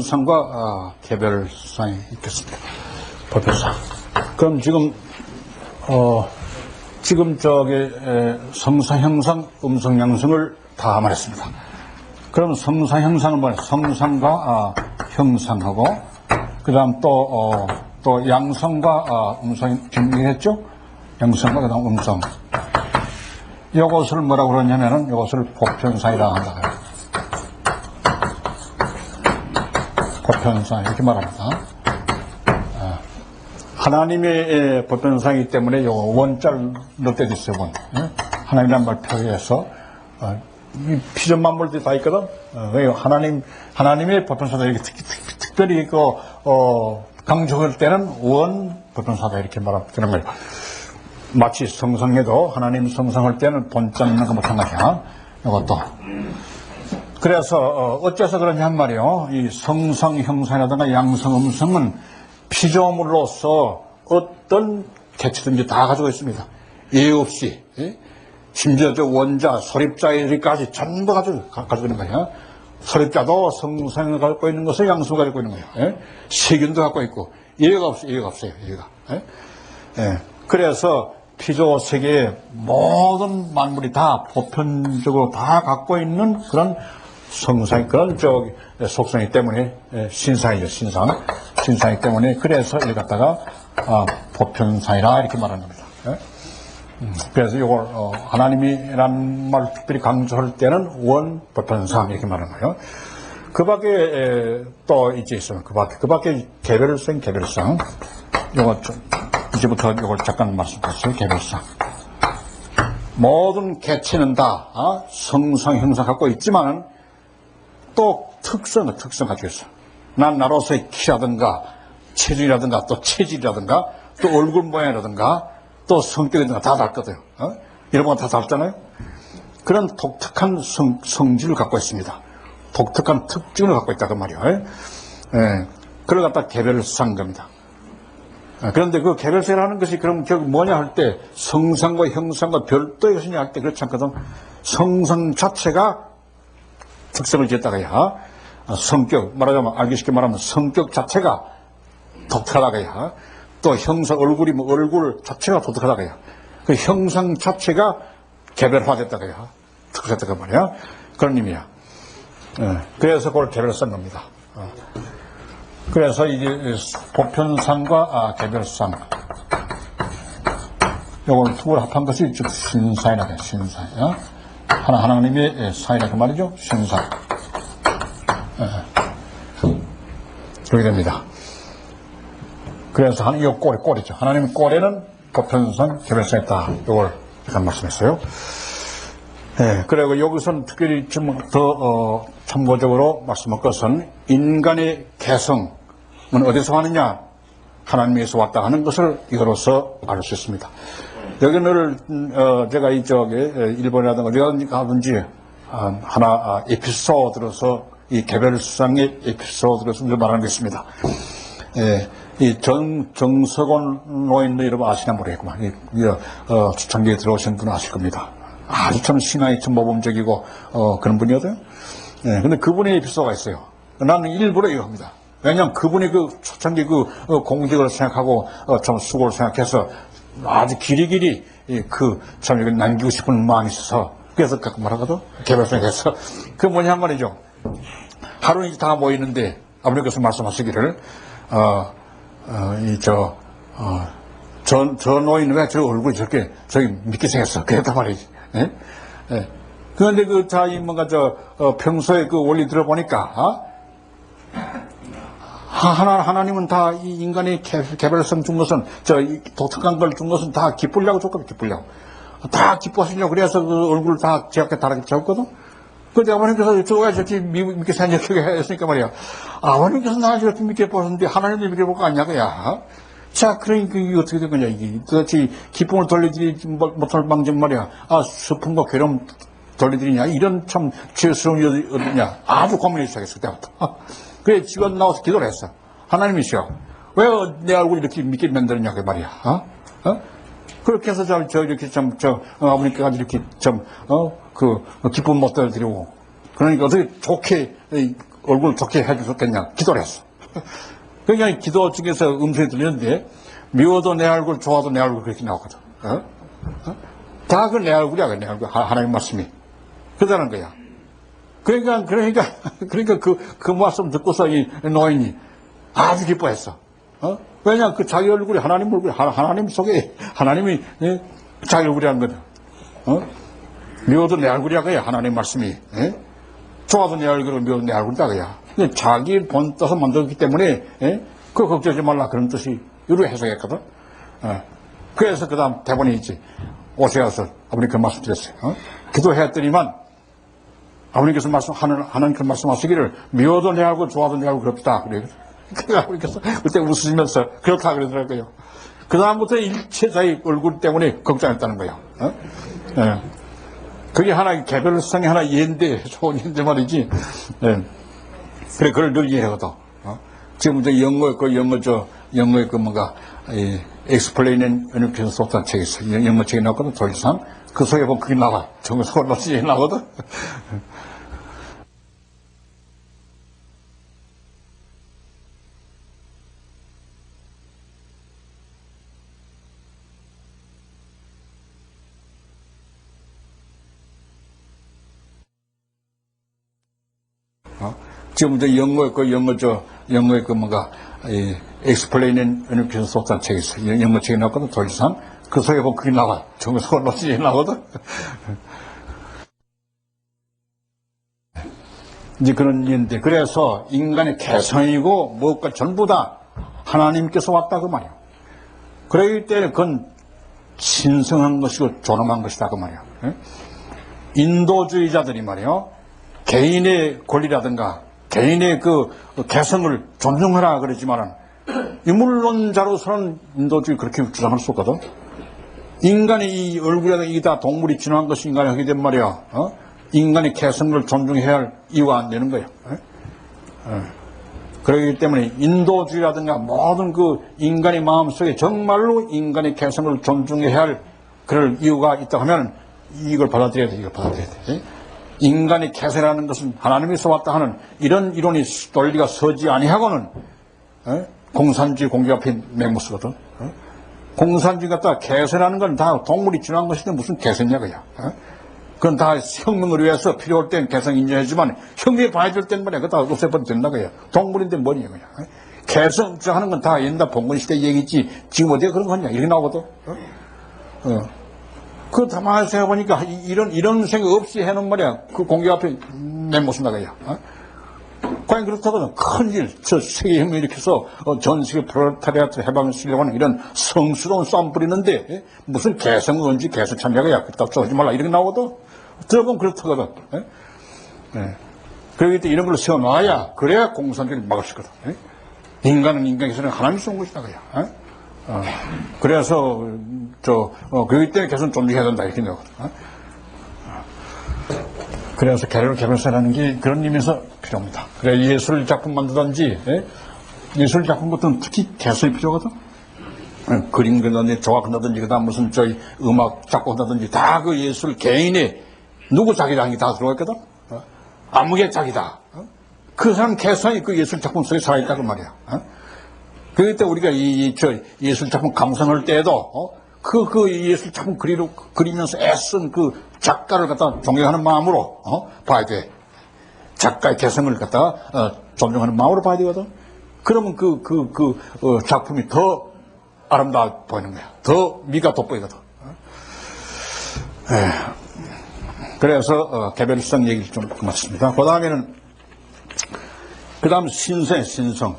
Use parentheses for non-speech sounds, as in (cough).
상과 아, 개별상이 있겠습니다. 법별상. 그럼 지금 어 지금 저기 에, 성사 형상, 음성 양성을 다 말했습니다. 그럼 성사 형상은 뭐냐? 성상과 아, 형상하고 그다음 또 어, 또 양성과 아, 음성 준비했죠? 양성과 그다음 음성. 이것을 뭐라고 그러냐면은 이것을 보편상이라 한다. 보편상 이렇게 말합니다. 아, 하나님의 에, 보편상이기 때문에 요 원자를 때도 있어요. 원. 예? 하나님이란 말 표기해서 어, 이 피전만 볼때다 있거든. 어, 왜 하나님 하나님의 보편사다 이렇게 특, 특, 특별히 그 어, 강조할 때는 원 보편사다 이렇게 말하는 거예요. 마치 성상에도 하나님 성상할 때는 본자 있는 거 마찬가지야. 이것도. 그래서 어, 어째서 그러냐 한 말이요. 이 성상 형상이라든가 양성 음성은 피조물로서 어떤 개체든지 다 가지고 있습니다. 예의 없이 예? 심지어 저 원자 소립자들까지 전부 가지고 가- 가지고 있는 거야. 소립자도 성상을 갖고 있는 것을 양성을 갖고 있는 거예요. 예? 세균도 갖고 있고 예의가 없어요. 예의가 없어요. 예의가. 예? 예. 그래서 피조 세계의 모든 만물이 다 보편적으로 다 갖고 있는 그런 성상, 그런 저 속성이기 때문에 예, 신상이죠, 신상. 신상이기 때문에 그래서 이걸 갖다가 아, 보편상이라 이렇게 말하는 겁니다. 예? 음, 그래서 이걸 어, 하나님이란 말을 특별히 강조할 때는 원 보편상 이렇게 말하는 거예요. 그 밖에 에, 또 이제 있어요. 그 밖에 그 밖에 개별성 개별성 요거 좀 이제부터 이걸 잠깐 말씀드렸어요. 개별성 모든 개체는 다 어, 성상 형상 갖고 있지만은 또 특성은 특성 가지고 있어. 난 나로서의 키라든가 체중이라든가 또 체질이라든가 또 얼굴 모양이라든가 또 성격이라든가 다 다르거든요. 어? 이런 건다 다르잖아요. 그런 독특한 성, 성질을 갖고 있습니다. 독특한 특징을 갖고 있다 그 말이에요. 예. 그걸 갖다 개별사인 겁니다. 아, 그런데 그 개별세라는 것이 그럼 저기 뭐냐 할 때 성상과 형상과 별도의 것이냐 할 때 그렇지 않거든. 성상 자체가 특성을 지었다가야 아, 성격 말하자면 알기 쉽게 말하면 성격 자체가 독특하다가야 또 형상 얼굴이 뭐 얼굴 자체가 독특하다가야 그 형상 자체가 개별화됐다가야 특수했다가 말이야 그런 의미야. 예, 그래서 그걸 개별성 겁니다. 어. 그래서 이제 보편상과 아, 개별상 요걸 두을 합한 것이 즉 신사이라 돼 신사. 어? 하나 하나님의 예, 사이라 그 말이죠 신사. 예. 그렇게 됩니다. 그래서 하나님 이 꼬리 꼬리죠. 하나님 꼬리는 보편상 개별성 있다. 요걸 잠깐 말씀했어요. 네, 그리고 여기서는 특별히 좀 더 어, 참고적으로 말씀할 것은 인간의 개성은 어디서 왔느냐 하나님에서 왔다 하는 것을 이거로서 알 수 있습니다. 여기는 음, 어, 제가 이쪽에 일본이라든가 어디 가든지 아, 하나 아, 에피소드로서 이 개별상의 에피소드로서 이걸 말하는 것입니다. 예, 이 정, 정석원 노인도 여러분 아시나 모르겠구만. 이, 이, 어, 초창기에 들어오신 분은 아실 겁니다. 아주 참 신앙이 참 모범적이고, 어, 그런 분이거든요. 예, 근데 그분의 에피소드가 있어요. 나는 일부러 이거 합니다. 왜냐면 그분이 그 초창기 그 어, 공직을 생각하고, 어, 참 수고를 생각해서 아주 길이길이 이 그, 참 이거 남기고 싶은 마음이 있어서, 그래서 가끔 말하거든. 개별성에서. 그 뭐냐 한 말이죠. 하루 이제 다 모이는데 아버님께서 말씀하시기를 어, 어, 이, 저, 어, 저, 저 노인은 왜저 얼굴이 저렇게, 저기 믿게 생겼어. 그랬단 말이지. 예? 예. 그런데 그, 자, 이 뭔가 저, 어, 평소에 그 원리 들어보니까, 어? 하- 하나, 하나님은 다 이 인간의 개, 개별성 준 것은, 저, 이 독특한 걸 준 것은 다 기쁘려고 줬거든, 기쁘려고. 다 기뻐하시려고 그래서 그 얼굴을 다 제각게 다르게 잡거든? 근데 아버님께서 저가 저렇게 미- 믿게 생겼게 했으니까 말이야. 아버님께서 나를 저렇게 믿게 보셨는데 하나님도 믿게 볼거 아니야, 그야. 자, 그러니까 이게 어떻게 된 거냐, 이게. 도대체 기쁨을 돌려드리지 못- 못할 망정 말이야. 아, 슬픔과 괴로움 돌려드리냐. 이런 참 죄스러운 어디냐. 아주 고민을 시작했어, 그때부터. 그래, 집안 나와서 기도를 했어. 하나님이시여. 왜 내 얼굴 이렇게 믿게 만들었냐, 그 말이야. 어? 어? 그렇게 해서 저, 저 이렇게 좀, 저, 어, 아버님께까지 이렇게 좀, 어, 그, 어, 기쁨 못 드리고. 그러니까 어떻게 좋게, 이, 얼굴 좋게 해주셨겠냐 기도를 했어. (laughs) 그러니까 기도 중에서 음성이 들리는데 미워도 내 얼굴 좋아도 내 얼굴 그렇게 나오거든. 어? 다그 내 얼굴이야 내 얼굴 하- 하나님 말씀이 그러다는 거야. 그러니까 그러니까 (laughs) 그러니까 그 그 말씀 듣고서 이 노인이 아주 기뻐했어. 어? 왜냐 그 자기 얼굴이 하나님 얼굴 하- 하나님 속에 하나님이 예? 자기 얼굴이라는 거다. 어? 미워도 내 얼굴이야 그야 하나님 말씀이. 예? 좋아도 내 얼굴을 미워도 내 얼굴이다 그야. 자기 본 뜻을 만들었기 때문에 예? 그 걱정하지 말라 그런 뜻이 이로 해석했거든. 어. 그래서 그 다음 대본이 있지. 오세아서 아버님 그 말씀 드렸어요. 어? 기도했더니만 아버님께서 말씀하는 하는 그 말씀하시기를 미워도 내 알고 좋아도 내 알고 그럽다 그래요. 그 아버님께서 그때 웃으시면서 그렇다 그러더라고요. 그 다음부터 일체 자기 얼굴 때문에 걱정했다는 거예요. 어? 예. 그게 하나의 개별성의 하나 예인데 좋은 예인데 말이지. 예. 그래 그걸 늘 이해하거든. 어? 지금 이제 영어 그 영어 저 영어의 그 뭔가 이 Explain and Education 소프트 책이 있어. 영어 책이 나왔거든. 조리산. 그 속에 보면 그게 나와. 정서 올라지 나거든. 어? 지금 이제 영어 그 영어 저 영어의 그 뭔가 이 and Education 소프트 책이 있어. 영- 영어 책이 나왔거든. 조리산. 그 속에 보면 그게 나와. 정서 올라지 나거든. 이제 그런 일인데 그래서 인간의 개성이고 무엇과 전부 다 하나님께서 왔다 그 말이야. 그러기 때문에 그건 신성한 것이고 존엄한 것이다 그 말이야. 예? 인도주의자들이 말이요 개인의 권리라든가 개인의 그 개성을 존중하라 그러지만은 유물론자로서는 인도주의 그렇게 주장할 수 없거든. 인간의 이 얼굴에다 이게 다 동물이 진화한 것이 인간이 하게 된 말이야. 어? 인간의 개성을 존중해야 할 이유가 안 되는 거예요. 어? 어. 그렇기 때문에 인도주의라든가 모든 그 인간의 마음속에 정말로 인간의 개성을 존중해야 할 그럴 이유가 있다 하면 이걸 받아들여야 돼. 이걸 받아들여야 돼. 인간의 개성이라는 것은 하나님에서 왔다 하는 이런 이론이 논리가 서지 아니하고는 어? 공산주의 공개 앞에 맹모쓰거든. 어? 공산주의 갖다 개선하는 건 다 동물이 진화한 것인데 무슨 개선이야 그야. 어? 그건 다 혁명을 위해서 필요할 땐 개성 인정하지만 혁명에 봐야 될땐 말이야. 그거 다 없애버리면 된다 그야. 동물인데 뭐냐. 어? 개성 하는 건 다 옛날 봉건 시대 얘기지. 지금 어디가 그런 거냐. 이렇게 나오거든. 어? 어. 그 가만히 생각해보니까 이- 이런, 이런 생각 없이 해놓은 말이야. 그 공개 앞에 내모습니다 그야. 어? 과연 그렇다거든 큰일 저 세계혁명 일으켜서 어, 전 세계 프롤타리아트 해방을 쓰려고 하는 이런 성스러운 싸움 뿌리는데 예? 무슨 개성은 언제 개성 참여가 야 그따 써지 말라 이렇게 나오거든 들어보면 그렇다거든 예? 예. 그러기 때문에 이런 걸 세워놔야 그래야 공산주의를 막을 수 있거든 예? 인간은 인간에서는 하나님이 쏜 것이다 그야 예? 어, 그래서 저 어, 그렇기 때문에 계속 존중해야 된다 이렇게 나거든 어? 그래서 개를 개별사라는 게 그런 의미에서 필요합니다. 그래 예술 작품 만들든지 예? 예술 작품 같은 특히 개성이 필요하거든. 예, 그림 그리든지 조각 한다든지 그다음 무슨 저희 음악 작곡 한다든지 다 그 예술 개인의 누구 게다 들어가 있거든. 어? 아무개 자기다. 어? 그 사람 개성이 그 예술 작품 속에 살아있다고 말이야. 어? 그럴 때 우리가 이, 이, 저 예술 작품 감상할 때에도 어? 그, 그 예술 작품 그리로, 그리면서 애쓴 그 작가를 갖다 존경하는 마음으로 어? 봐야 돼. 작가의 개성을 갖다가 어, 존중하는 마음으로 봐야 되거든. 그러면 그, 그, 그 어, 작품이 더 아름다워 보이는 거야. 더 미가 돋보이거든. 어? 에. 그래서 어, 개별성 얘기를 좀 그만습니다. 그 다음에는 그 다음 신성, 신성.